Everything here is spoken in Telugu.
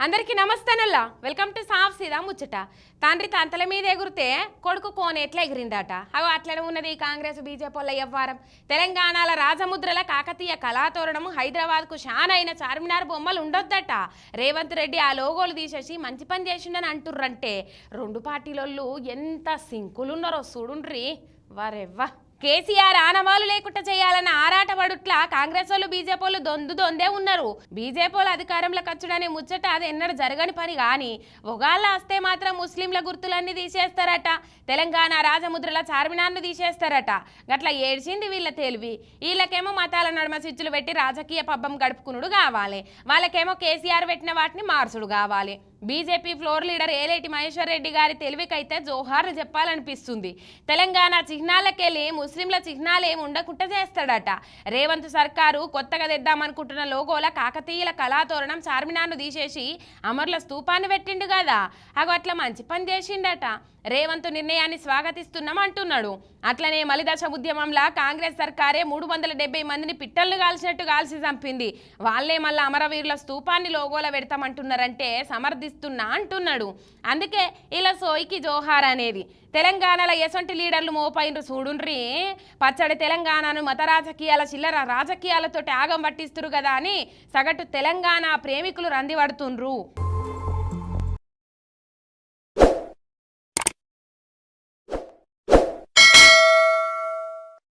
అందరికీ నమస్తేనల్ల. వెల్కమ్ టు సాఫ్ సీదా ముచ్చట. తండ్రి తంతల మీద ఎగురితే కొడుకు కోన ఎట్లా ఎగిరిందట. అవి అట్లనే ఉన్నది కాంగ్రెస్ బీజేపీల వ్యవహారం తెలంగాణల రాజముద్రల కాకతీయ కళాతోరణం హైదరాబాద్కు షాన్ అయిన చార్మినార్ బొమ్మలు ఉండొద్దట. రేవంత్ రెడ్డి ఆ లోగోలు తీసేసి మంచి పని చేసిండని అంటుర్రంటే. రెండు పార్టీలోళ్ళు ఎంత సింకులున్నారో చూడుండ్రి. వారెవ్వా. కేసీఆర్ ఆనవాలు లేకుండా చేయాలన్న ఆరాట పడుట్ల కాంగ్రెస్ వాళ్ళు బీజేపీ వాళ్ళు దొందు దొందే ఉన్నారు. బీజేపీ వాళ్ళు అధికారంలోకి వచ్చుడనే ముచ్చట అది ఎన్నడూ జరగని పని కానీ ఒగాళ్ళ వస్తే మాత్రం ముస్లింల గుర్తులన్నీ తీసేస్తారట. తెలంగాణ రాజముద్రల చార్మినార్ను తీసేస్తారట. గట్ల ఏడ్చింది వీళ్ళ తెలివి. వీళ్ళకేమో మతాల నడుమ స్విచ్చులు పెట్టి రాజకీయ పబ్బం గడుపుకునుడు కావాలి. వాళ్ళకేమో కేసీఆర్ పెట్టిన వాటిని మార్చుడు కావాలి. BJP floor leader Aleti Maheshwar Reddy గారి తెలివికైతే జోహార్లు చెప్పాలనిపిస్తుంది. తెలంగాణ చిహ్నాలకెళ్ళి ముస్లింల చిహ్నాలు ఏమి ఉండకుండా చేస్తాడట. రేవంత్ సర్కారు కొత్తగా తెద్దామనుకుంటున్న లోగోల కాకతీయుల కళాతోరణం చార్మినార్ను తీసేసి అమరుల స్తూపాన్ని పెట్టిండు కదా. అగో అట్లా మంచి పని చేసిండట. రేవంత్ నిర్ణయాన్ని స్వాగతిస్తున్నాం అంటున్నాడు. అట్లనే మలిదశ ఉద్యమంలా కాంగ్రెస్ సర్కారే మూడు వందల డెబ్బై మందిని పిట్టలను కాల్చినట్టు కాల్చి చంపింది. వాళ్ళే మళ్ళీ అమరవీరుల స్తూపాన్ని లోగోల పెడతామంటున్నారంటే సమర్థిస్తున్నా అంటున్నాడు. అందుకే ఇలా సోయికి జోహార్ అనేది. తెలంగాణలో ఎసొంటి లీడర్లు మోపైనరు చూడుండ్రి. పచ్చడి తెలంగాణను మత రాజకీయాల చిల్లర రాజకీయాలతో ఆగం పట్టిస్తురు కదా అని సగటు తెలంగాణ ప్రేమికులు రంది పడుతుండ్రు.